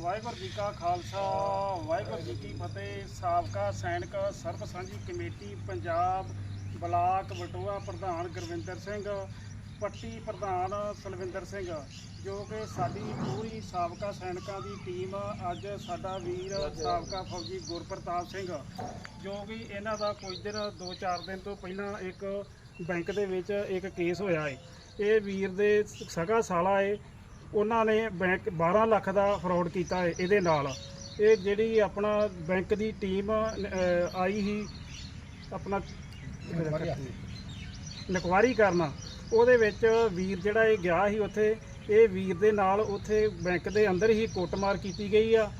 ਵਾਹਿਗੁਰੂ ਜੀ ਕਾ ਖਾਲਸਾ, ਵਾਹਿਗੁਰੂ ਜੀ ਕੀ ਫਤਿਹ। ਸਾਬਕਾ ਸੈਨਿਕ ਸਰਬ ਸਾਂਝੀ ਕਮੇਟੀ ਪੰਜਾਬ ਬਲਾਕ ਬਟੋਆ ਪ੍ਰਧਾਨ ਗੁਰਵਿੰਦਰ ਸਿੰਘ, ਪੱਟੀ ਪ੍ਰਧਾਨ ਸਲਵਿੰਦਰ ਸਿੰਘ, ਜੋ ਕਿ ਸਾਡੀ ਪੂਰੀ ਸਾਬਕਾ ਸੈਨਿਕਾਂ ਦੀ ਟੀਮ ਅੱਜ ਸਾਡਾ ਵੀਰ ਸਾਬਕਾ ਫੌਜੀ ਗੁਰਪ੍ਰਤਾਪ ਸਿੰਘ, ਜੋ ਕਿ ਇਹਨਾਂ ਦਾ ਕੁਝ ਦਿਨ 2-4 ਦਿਨ ਤੋਂ ਪਹਿਲਾਂ ਇੱਕ ਬੈਂਕ ਦੇ ਵਿੱਚ ਇੱਕ ਕੇਸ ਹੋਇਆ ਹੈ ਇਹ ਵੀਰ ਦੇ ਸਗਾ ਸਾਲਾ ਹੈ ਉਹਨਾਂ ਨੇ ਬੈਂਕ 12 ਲੱਖ ਦਾ ਫਰਾਡ ਕੀਤਾ ਹੈ ਇਹਦੇ ਨਾਲ। ਇਹ ਜਿਹੜੀ ਆਪਣਾ ਬੈਂਕ ਦੀ ਟੀਮ ਅਹ, ਆਈ ਹੀ ਆਪਣਾ ਨਕਵਾਰੀ ਕਰਨਾ ਉਹਦੇ ਵਿੱਚ ਵੀਰ ਜਿਹੜਾ ਇਹ ਗਿਆ ਸੀ ਉੱਥੇ ਇਹ ਵੀਰ ਦੇ ਨਾਲ ਉੱਥੇ ਬੈਂਕ ਦੇ ਅੰਦਰ ਹੀ ਕੁੱਟਮਾਰ ਕੀਤੀ ਗਈ ਆ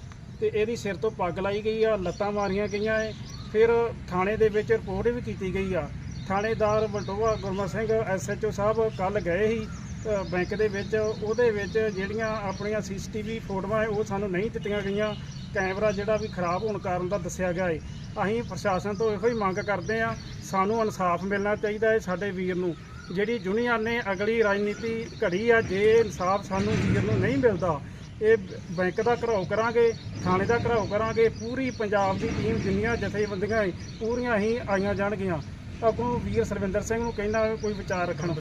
ਤੇ ਇਹਦੀ ਸਿਰ ਤੋਂ ਪੱਗ ਲਾਈ ਗਈ ਆ ਲੱਤਾਂ ਮਾਰੀਆਂ ਗਈਆਂ ਏ। ਫਿਰ ਥਾਣੇ ਦੇ ਵਿੱਚ ਰਿਪੋਰਟ ਵੀ ਕੀਤੀ ਗਈ ਆ। ਥਾਣੇਦਾਰ ਬਲਟੋਆ ਗੁਰਮਤ ਸਿੰਘ ਐਸਐਚਓ ਸਾਹਿਬ ਕੱਲ ਗਏ ਸੀ। ਬੈਂਕ ਦੇ ਵਿੱਚ, ਉਹਦੇ ਵਿੱਚ ਜਿਹੜੀਆਂ ਆਪਣੀਆਂ ਸੀਸੀਟੀਵੀ ਫੋਟੋਆਂ ਹੈ ਉਹ ਸਾਨੂੰ ਨਹੀਂ ਦਿੱਤੀਆਂ ਗਈਆਂ। ਕੈਮਰਾ ਜਿਹੜਾ ਵੀ ਖਰਾਬ ਹੋਣ ਕਾਰਨ ਦਾ ਦੱਸਿਆ ਗਿਆ ਏ। ਅਸੀਂ ਪ੍ਰਸ਼ਾਸਨ ਤੋਂ ਇਹੋ ਹੀ ਮੰਗ ਕਰਦੇ ਆ ਸਾਨੂੰ ਇਨਸਾਫ ਮਿਲਣਾ ਚਾਹੀਦਾ ਹੈ ਸਾਡੇ ਵੀਰ ਨੂੰ। ਜਿਹੜੀ ਯੂਨੀਅਨ ਨੇ, ਅਗਲੀ ਰਾਜਨੀਤੀ ਘੜੀ ਆ, ਜੇ ਇਨਸਾਫ ਸਾਨੂੰ ਵੀਰ ਨੂੰ ਨਹੀਂ ਮਿਲਦਾ, ਇਹ ਬੈਂਕ ਦਾ ਘਰਾਓ ਕਰਾਂਗੇ, ਥਾਣੇ ਦਾ ਘਰਾਓ ਕਰਾਂਗੇ, ਪੂਰੀ ਪੰਜਾਬ ਦੀ ਟੀਮ ਜਿੰਨੀਆਂ ਜਥੇਬੰਦੀਆਂ ਏ, ਪੂਰੀਆਂ ਹੀ ਆਈਆਂ ਜਾਣਗੀਆਂ। ਅੱਗੋਂ ਵੀਰ ਸਰਵਿੰਦਰ ਸਿੰਘ ਨੂੰ ਕਹਿੰਦਾ ਕੋਈ ਵਿਚਾਰ ਰੱਖਣ।